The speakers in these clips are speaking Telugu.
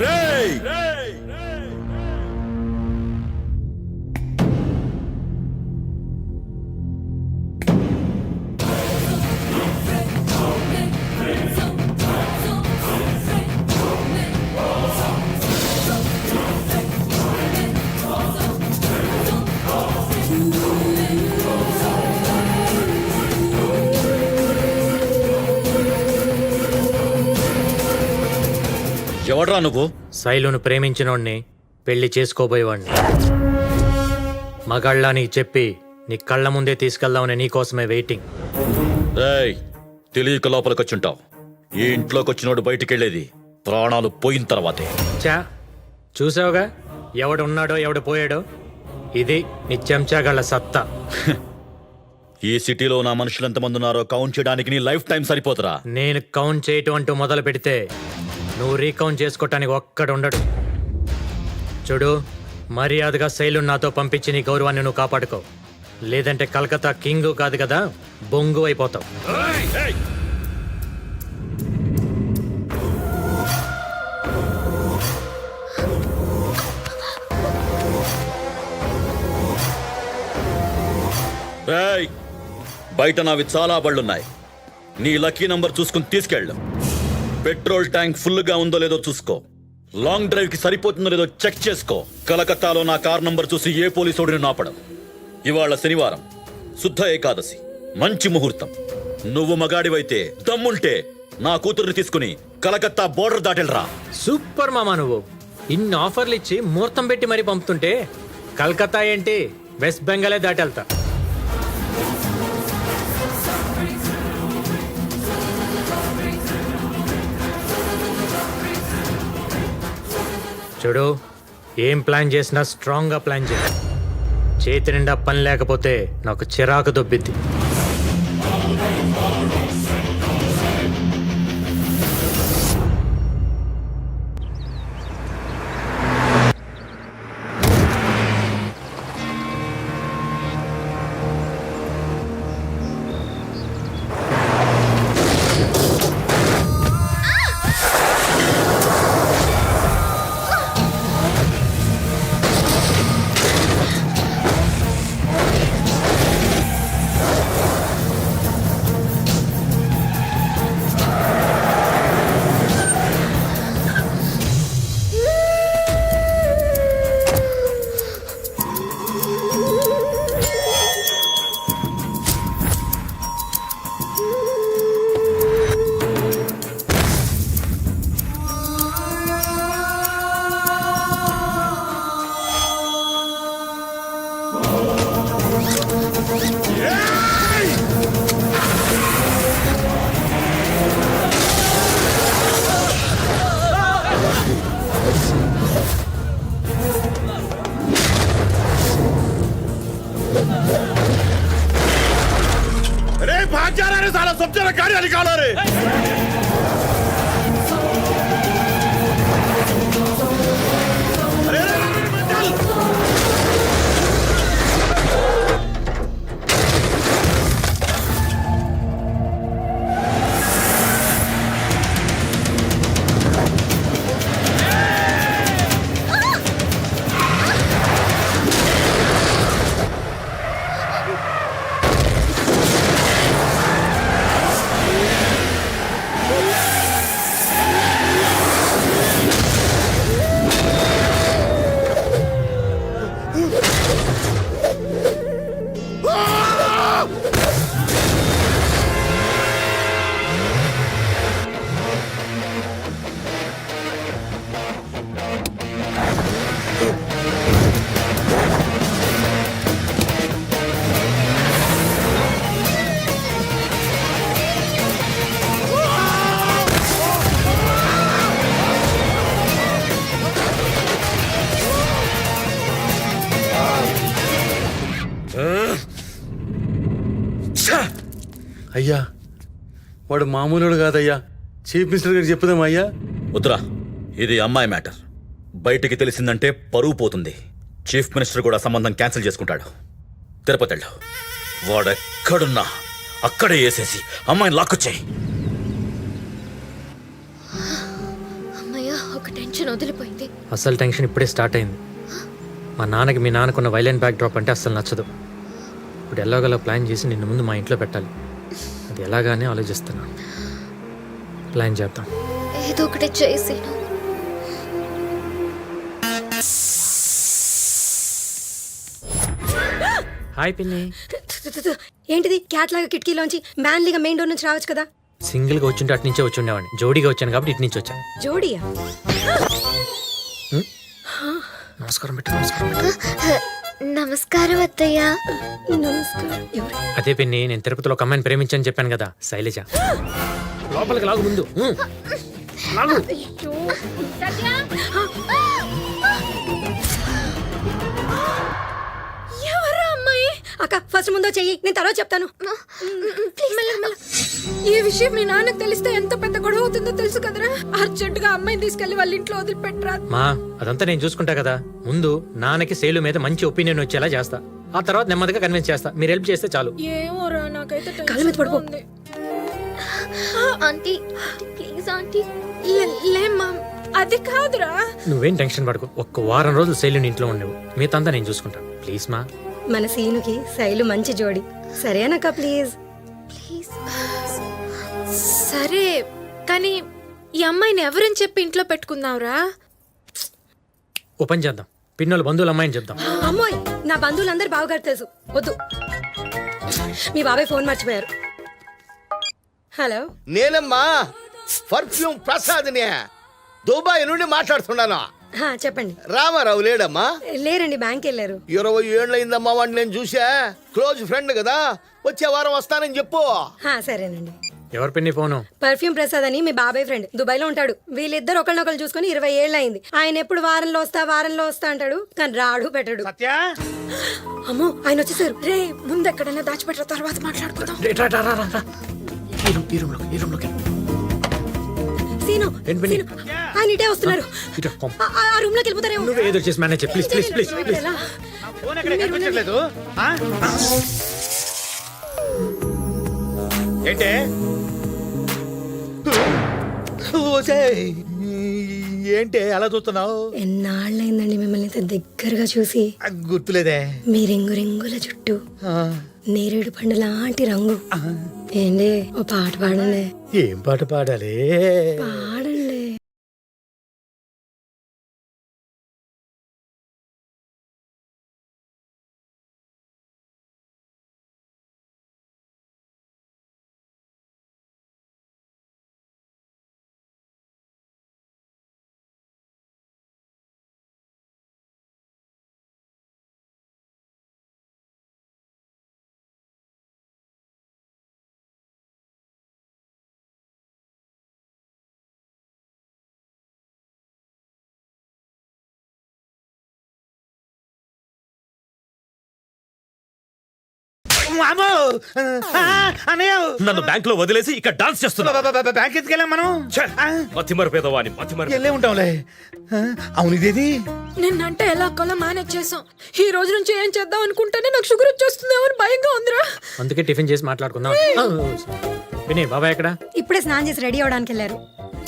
రేయ్! ఎవడ్రా నువ్వు? శైలును ప్రేమించినోడ్ని పెళ్ళి చేసుకోబోయేవాడిని. మగాళ్ళ నీకు చెప్పి నీ కళ్ళ ముందే తీసుకెళ్దామని నీకోసమే వెయిటింగ్. రేయ్ తెలియక లోపలికొచ్చుంటావు. ఈ ఇంట్లోకి వచ్చినోడు బయటికెళ్ళేది ప్రాణాలు పోయిన తర్వాతే. చా చూసావుగా? ఎవడు ఉన్నాడో ఎవడు పోయాడో? ఇది నీ చెంచాగళ్ళ సత్తా. ఈ సిటీలో నా మనుషులు ఎంతమంది ఉన్నారో కౌంట్ చేయడానికి నీ లైఫ్ టైం సరిపోతురా? నేను కౌంట్ చేయటం అంటూ మొదలు పెడితే నువ్వు రీకౌంట్ చేసుకోవటానికి ఒక్కడుండడు చూడు మర్యాదగా శైలు నాతో పంపించి నీ గౌరవాన్ని నువ్వు కాపాడుకో. లేదంటే కలకత్తా కింగ్ కాదు కదా బొంగు అయిపోతావు. బయట నావి చాలా బళ్ళున్నాయి. నీ లక్కీ నంబర్ చూసుకుని తీసుకెళ్ళు. పెట్రోల్ ట్యాంక్ ఫుల్గా ఉందో లేదో చూసుకో. లాంగ్ డ్రైవ్కి సరిపోతుందో లేదో చెక్ చేసుకో. కలకత్తాలో నా కార్ నంబర్ చూసి ఏ పోలీసోడిని నాపడం. ఇవాళ శనివారం శుద్ధ ఏకాదశి మంచి ముహూర్తం. నువ్వు మగాడివైతే దమ్ముంటే నా కూతుర్ని తీసుకుని కలకత్తా బోర్డర్ దాటెళ్ళరా. సూపర్ మామా నువ్వు. ఇన్ని ఆఫర్లు ఇచ్చి ముహూర్తం పెట్టి మరీ పంపుతుంటే కలకత్తా ఏంటి? వెస్ట్ బెంగాలే దాటెళ్తా. చూడు ఏం ప్లాన్ చేసినా స్ట్రాంగ్గా ప్లాన్ చేయ. చేతి నిండా పని లేకపోతే నాకు చిరాకు దొబ్బిద్ది. अरे भाग जा रहा है साला सब जरा गाड़ियां निकालो रे అయ్యా వాడు మామూలుడు కాదయ్యా. చీఫ్ మినిస్టర్ గారికి చెప్పుదాం అయ్యా? వద్దురా ఇది అమ్మాయి మ్యాటర్. బయటికి తెలిసిందంటే పరువు పోతుంది. చీఫ్ మినిస్టర్ కూడా సంబంధం క్యాన్సిల్ చేసుకుంటాడు. తిరుపతి వెళ్ళు. వాడెక్కడున్నా అక్కడే వేసేసి అమ్మాయిని లాక్కొచ్చాయి అమ్మయ్య ఒక టెన్షన్ వదిలిపోయింది. అసలు టెన్షన్ ఇప్పుడే స్టార్ట్ అయింది. మా నాన్నకి మీ నాన్నకున్న వైలెంట్ బ్యాక్ డ్రాప్ అంటే అస్సలు నచ్చదు. ఇప్పుడు ఎలాగోలా ప్లాన్ చేసి నిన్ను ముందు మా ఇంట్లో పెట్టాలి. అది ఎలాగానే ఆలోచిస్తున్నాను. ప్లాన్ చేద్దాం. ఏదో ఒకటి చేసి. హాయ్ పిన్ని. ఏంటిది? క్యాట్ లాగా కిటికీలోంచి మ్యాన్లీగా మెయిన్ డోర్ నుంచి రావచ్చు కదా? సింగిల్గా వచ్చుంటే అటు నుంచే వచ్చి ఉండేవాడిని జోడీగా వచ్చాను కాబట్టి ఇటు నుంచి వచ్చాను. జోడియా? నమస్కారం పెట్టు నమస్కారం పెట్టు. నమస్కారం అత్తయ్య. నమస్కారం. అదే పిన్ని నేను తిరుపతిలో ఒక అమ్మాయిని ప్రేమించని చెప్పాను కదా శైలజ. లోపలికి లాగు ముందు. ఎవరా అమ్మాయి? అక్క ఫస్ట్ ముందో చెయ్యి నేను తర్వాత చెప్తాను. మెల్ల, మెల్ల. ఈ విషయం మీ నాన్నకు తెలిస్తే ఎంత పెద్ద గొడవ అవుతుందో తెలుసు కదరా? అర్జెంట్గా అమ్మాయిని తీసుకెళ్ళి వాళ్ళ ఇంట్లో వదిలిపెట్టరా. మా అదంతా నేను చూసుకుంటా కదా. ముందు నాన్నకి శైలు మీద మంచి ఒపీనియన్ వచ్చేలా చేస్తా. ఆ తర్వాత నెమ్మదిగా కన్విన్స్ చేస్తా. మీరు హెల్ప్ చేస్తే చాలు. ఏమోరా నాకైతే కాళ్ళ మీద పడుకో. Aunty please aunty. లేమ్మా అది కాదురా. నువ్వేం టెన్షన్ పడకు. ఒక్క వారం రోజులు శైలుని ఇంట్లో ఉండవు. మిగతా నేను చూసుకుంటాను ప్లీజ్ మా. మన సీనుకి శైలు మంచి జోడి. సరేనక్క ప్లీజ్? ప్లీజ్ సరే కానీ ఈ అమ్మాయిని ఎవరని చెప్పి ఇంట్లో పెట్టుకుందాంరా? ఓ పని చేద్దాం. పిన్నోళ్ళ బంధువుల అమ్మాయిని చెప్దాం. అమ్మోయ్ నా బంధువులందరూ బావగారు తెలుసు. వద్దు. మీ బాబాయ్ ఫోన్ మర్చిపోయారు. హలో? నేనమ్మా పర్ఫ్యూమ్ ప్రసాద్ని. దుబాయ్ నుండి మాట్లాడుతున్నాను. హా, చెప్పండి. రామారావు లేడమ్మా. లేరండి బ్యాంక్ వెళ్ళారు. ఇరవై ఏళ్ళయిందమ్మా వాడిని నేను చూసా. క్లోజ్ ఫ్రెండ్ కదా. వచ్చే వారం వస్తానని చెప్పు. హా, సరేనండి. ఎవరు పిన్ని ఫోను? పర్ఫ్యూమ్ ప్రసాద్ అని మీ బాబాయ్ ఫ్రెండ్. దుబాయ్లో ఉంటాడు. వీళ్ళిద్దరు ఒకరినొకరు చూసుకుని ఇరవై ఏళ్ళు అయింది ఆయన ఎప్పుడు వారంలో వస్తా వారంలో వస్తా అంటాడు. కానీ రాడు పెట్టడు. సత్య? అమ్మో ఆయన వచ్చేసారు. రే ముందు ఎక్కడైనా దాచిపెట్టిన తర్వాత మాట్లాడుకుందాం. రే, రా, రా, రా, రా, రా. ఈ రూమ్, ఈ రూమ్లోకి, ఈ రూమ్లోకి. సీను ఏంటి పిన్ని? సీను, ఆయన ఇటే వస్తున్నారు. ఇటు, కొం. ఆ- ఆ రూమ్లోకి వెళ్ళిపోతారేమో నువ్వే ఏదో చేసి మేనేజ్ ప్లీజ్ ప్లీజ్ ప్లీజ్ ఇప్పుడు ప్లీజ్ ఎలా? ఫోన్ ఎక్కడ కనిపించట్లేదు. ఆ? ఏంటే. ఏంటే అలా చూస్తున్నావు? ఎన్నాళ్ళైందండి మిమ్మల్ని ఇంత దగ్గరగా చూసి? గుర్తులేదే. మీ రింగు రింగుల చుట్టూ నేరేడు పండు లాంటి రంగు. ఏంటి ఓ పాట పాడండి. ఏం పాట పాడాలి? పాడండి మామో అన్నయ్య నన్ను బ్యాంక్లో వదిలేసి ఇక్కడ డాన్స్ చేస్తున్నా బ్యాంక్ ఎత్తుకెళ్ళాం మనం. మతిమర పేదవాని మతిమర. వెళ్ళే ఉంటాంలే అవును ఇదేది? నిన్నంటే ఎలా కొలా మేనేజ్ చేసాం ఈ రోజు నుంచి ఏం చేద్దాం అనుకుంటేనే నాకు షుగర్ వచ్చేస్తుందేమో అని భయంగా ఉందిరా. అందుకే టిఫిన్ చేసి మాట్లాడుకుందాం. ఆ, వినయ్ బాబాయ్ ఎక్కడ? ఇప్పుడే స్నానం చేసి రెడీ అవడానికి వెళ్ళారు.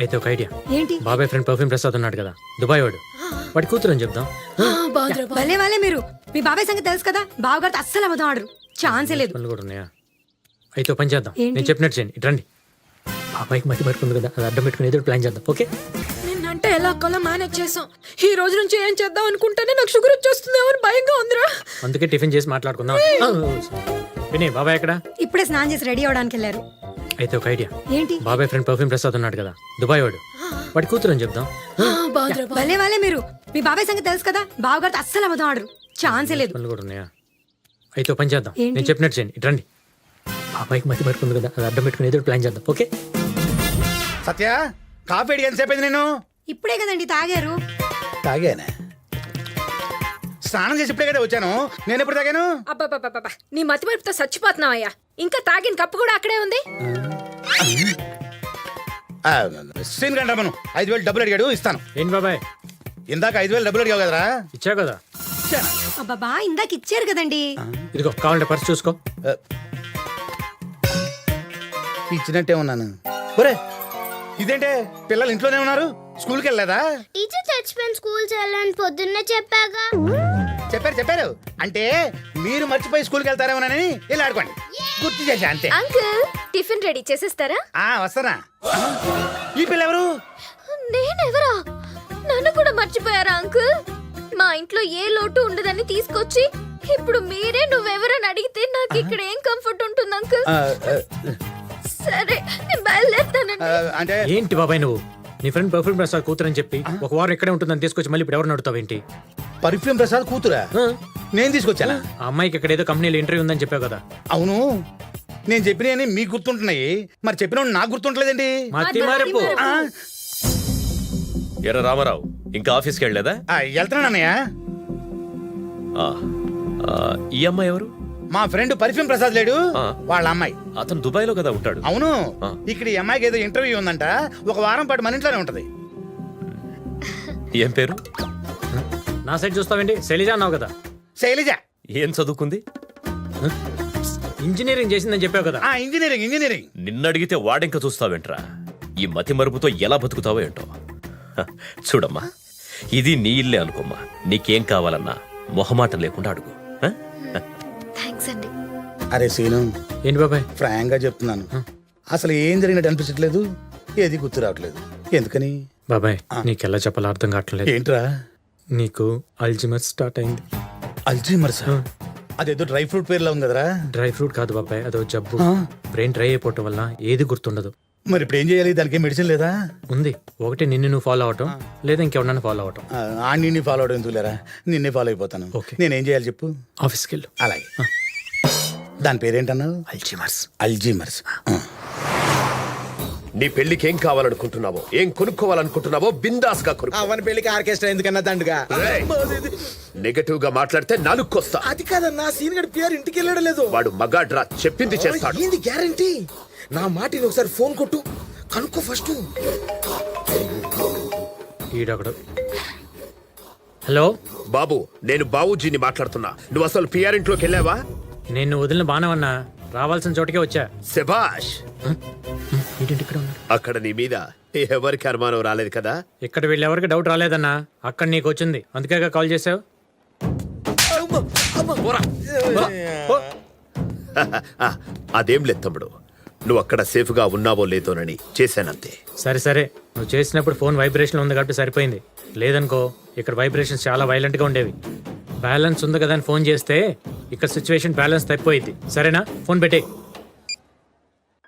అయితే ఒక ఐడియా. ఏంటి? బాబాయ్ ఫ్రెండ్ పర్ఫ్యూమ్ ప్రసాద్ ఉన్నాడు కదా దుబాయ్ వాడు. వాడి కూతురు అని చెప్దాం. భలే వాళ్ళే మీరు. మీ బాబాయ్ సంగతి తెలుసు కదా? బావగారితో అస్సలు అబద్ధం ఆడరు. ఛాన్సే లేదు. పనులు కూడా ఉన్నాయా? అయితే పని చేద్దాం? నేను చెప్పినట్టు చేయండి. ఇటు రండి. బాబాయ్కి మతి పడుకుంది కదా అది అడ్డం పెట్టుకుని ఏదో ప్లాన్ చేద్దాం. ఓకే? నిన్నంటే ఎలా కొలా మేనేజ్ చేసాం ఈ రోజు నుంచి ఏం చేద్దాం అనుకుంటేనే నాకు షుగర్ వచ్చేస్తుందేమో అని భయంగా ఉందిరా. అందుకే టిఫిన్ చేసి మాట్లాడుకుందాం. ఆ, వినయ్ బాబాయ్ ఎక్కడ? ఇప్పుడే స్నానం చేసి రెడీ అవడానికి వెళ్ళారు. అయితే ఒక ఐడియా. ఏంటి? బాబాయ్ ఫ్రెండ్ పర్ఫ్యూమ్ ప్రసాద్ ఉన్నాడు కదా దుబాయ్ వాడు. వాడి కూతురు అని చెప్దాం. భలే వాళ్ళే మీరు. మీ బాబాయ్ సంగతి తెలుసు కదా బావగారితో అస్సలు అబద్ధం ఆడరు. ఛాన్సే లేదు. పనులు కూడా ఉన్నాయా? అయితే పని చేద్దాం. ఏంటి? నేను చెప్పినట్టు చేయండి. ఇటు రండి. బాబాయ్కి మతి పడుకుంది కదా అది అడ్డం పెట్టుకుని ఏదో ప్లాన్ చేద్దాం. ఓకే? సత్య కాఫీ అడిగి ఎంతసేపు అయింది నేను ఇప్పుడే కదండి తాగారు. తాగానే. స్నానం చేసి ఇప్పుడే కదా వచ్చాను. నేను ఎప్పుడు తాగాను? అబ్బాబాబాబా నీ మతి మరుపుతో చచ్చిపోతున్నావయ్యా. ఇంకా తాగిన కప్పు కూడా అక్కడే ఉంది. సీన్ కంటా మనం ఐదు వేలు డబ్బులు అడిగాడు ఇస్తాను. ఏంటి బాబాయ్? ఇందాక ఐదు వేలు డబ్బులు అడిగావు కదరా? ఇచ్చా కదా. అబ్బాబా ఇందాక ఇచ్చారు కదండి. ఇదిగో కావాలంటే పర్స్ చూసుకో. ఇచ్చినట్టే ఉన్నాను. ఒరే ఇదేంటే పిల్లలు ఇంట్లోనే ఉన్నారు? స్కూల్కి వెళ్ళలేదా? టీచర్ చచ్చిపోయిన స్కూల్ చేయాలని పొద్దున్నే చెప్పాగా. చెప్పారు చెప్పారు. అంటే మీరు మర్చిపోయి స్కూల్కి వెళ్తారేమోనని వెళ్ళి ఆడుకోండి. గుర్తు చేశా అంతే. అంకుల్ టిఫిన్ రెడీ చేసేస్తారా? ఆ వస్తానా? ఈ పిల్ల ఎవరు నేనెవరా? నన్ను కూడా మర్చిపోయారా అంకుల్? మా ఇంట్లో ఏ లోటు ఉండదని తీసుకొచ్చి ఇప్పుడు మీరే నువ్వెవరని అడిగితే నాకు ఇక్కడ ఏం కంఫర్ట్ ఉంటుంది అంకుల్ సరే నేను బయలుదేరుతానండి. అంటే ఏంటి బాబాయ్ నువ్వు? నీ ఫ్రెండ్ పర్ఫ్యూమ్ ప్రసాద్ కూతురని చెప్పి ఒక వారం ఇక్కడే ఉంటుందని తీసుకొచ్చి మళ్ళీ ఇప్పుడు ఎవరు నడుతావేంటి పర్ఫ్యూమ్ ప్రసాద్ కూతురా? నేను తీసుకొచ్చానా? ఆ అమ్మాయికి ఇక్కడ ఏదో కంపెనీలో ఇంటర్వ్యూ ఉందని చెప్పావు కదా. అవును. నేను చెప్పినవి మీకు గుర్తుంటున్నాయి. మరి చెప్పిన నాకు గుర్తుంటలేదండి. మతి మరపు ఆ, ఎర్ర రామారావు ఇంకా ఆఫీస్కి వెళ్ళలేదా? ఆ, వెళ్తున్నాను అన్నయ్య. ఆ, ఆ, ఈ అమ్మాయి ఎవరు? మా ఫ్రెండ్ పర్ఫ్యూమ్ ప్రసాద్ లేడు ఆ. వాళ్ళ అమ్మాయి. అతను దుబాయ్లో కదా ఉంటాడు. అవును. ఆ. ఇక్కడ ఈ అమ్మాయికి ఏదో ఇంటర్వ్యూ ఉందంట ఒక వారం పాటు మన ఇంట్లోనే ఉంటది. ఏం పేరు? నా సైడ్ చూస్తావేంటి? శైలిజ అన్నావు కదా. శైలజ. ఏం చదువుకుంది? ఇంజనీరింగ్ చేసిందని చెప్పావు కదా. ఆ ఇంజనీరింగ్ ఇంజనీరింగ్. నిన్ను అడిగితే వాడింక చూస్తావేంట్రా? ఈ మతి మరుపుతో ఎలా బతుకుతావో ఏంటో. చూడమ్మా ఇది నీ ఇల్లే అనుకోమ్మా. నీకేం కావాలన్నా మొహమాటం లేకుండా అడుగు? థ్యాంక్స్ అండి. అరే సీను ఏంటి బాబాయ్? ఫ్రాంక్గా చెప్తున్నాను అసలు ఏం జరిగినట్టు అనిపించట్లేదు? ఏది గుర్తు రావట్లేదు. ఎందుకని? బాబాయ్ నీకెలా చెప్పాలో అర్థం కావట్లేదు. ఏంట్రా? నీకు అల్జిమర్ స్టార్ట్ అయింది. అల్జీమర్స్? అదేదో డ్రై ఫ్రూట్ పేర్లో ఉంది కదరా? డ్రై ఫ్రూట్ కాదు బాబాయ్ అదో జబ్బు. బ్రెయిన్ డ్రై అయిపోవటం వల్ల ఏది గుర్తుండదు. మరి ఇప్పుడు ఏం చేయాలి? దానికి మెడిసిన్ లేదా? ఉంది. ఒకటి నిన్ను నువ్వు ఫాలో అవటం లేదా ఇంకెవరన్నా ఫాలో అవటం. ఆ, నిన్ను ఫాలో అవడం ఎందుకు లేరా? నిన్నే ఫాలో అయిపోతాను. ఓకే. నేనేం చేయాలి చెప్పు? ఆఫీస్కి వెళ్ళు. అలాగే. దాని పేరేంటన్నావు అల్జిమర్స్ అల్జీమర్స్ ఆ. నీ పెళ్ళికి ఏం కావాలనుకుంటున్నావో ఏం కొనుక్కోవాలనుకుంటున్నావో బిందాస్గా కొనుక్కో అవని పెళ్ళికి ఆర్కెస్ట్రా ఎందుకన్నా దండుగా? నెగటివ్గా మాట్లాడితే నాలుక్కొస్తా. అది కాదన్నా సీన్ గడి పిఆర్ ఇంటికి వెళ్ళడం లేదు. వాడు మగాడ్రా చెప్పింది చేస్తాడు. ఏంది గ్యారంటీ నా మాటిని ఒకసారి ఫోన్ కొట్టు. కనుక్కో ఫస్ట్. ఈడొకడు. హలో? బాబు నేను బాబుజీని మాట్లాడుతున్నా. నువ్వు అసలు పిఆర్ ఇంట్లోకి వెళ్ళావా? నేను వదిలిన బాణమన్నా రావాల్సిన చోటకే వచ్చా. శబాష్ ఏంటి ఇక్కడ ఉన్నాడు అక్కడ నీ మీద ఎవరికి అనుమానం రాలేదు కదా? ఇక్కడ వీళ్ళెవరికి డౌట్ రాలేదన్నా అక్కడ నీకు వచ్చింది. అందుకే కాల్ చేసావు అదేం లేదు తమ్ముడు. నువ్వు అక్కడ సేఫ్గా ఉన్నావో లేదోనని చేశానంతే. సరే సరే. నువ్వు చేసినప్పుడు ఫోన్ వైబ్రేషన్ ఉంది కాబట్టి సరిపోయింది. లేదనుకో ఇక్కడ వైబ్రేషన్స్ చాలా వైలెంట్గా ఉండేవి. బ్యాలెన్స్ ఉంది కదా అని ఫోన్ చేస్తే ఇక్కడ సిచ్యువేషన్ బ్యాలెన్స్ తప్పిపోయింది. సరేనా? ఫోన్ పెట్టే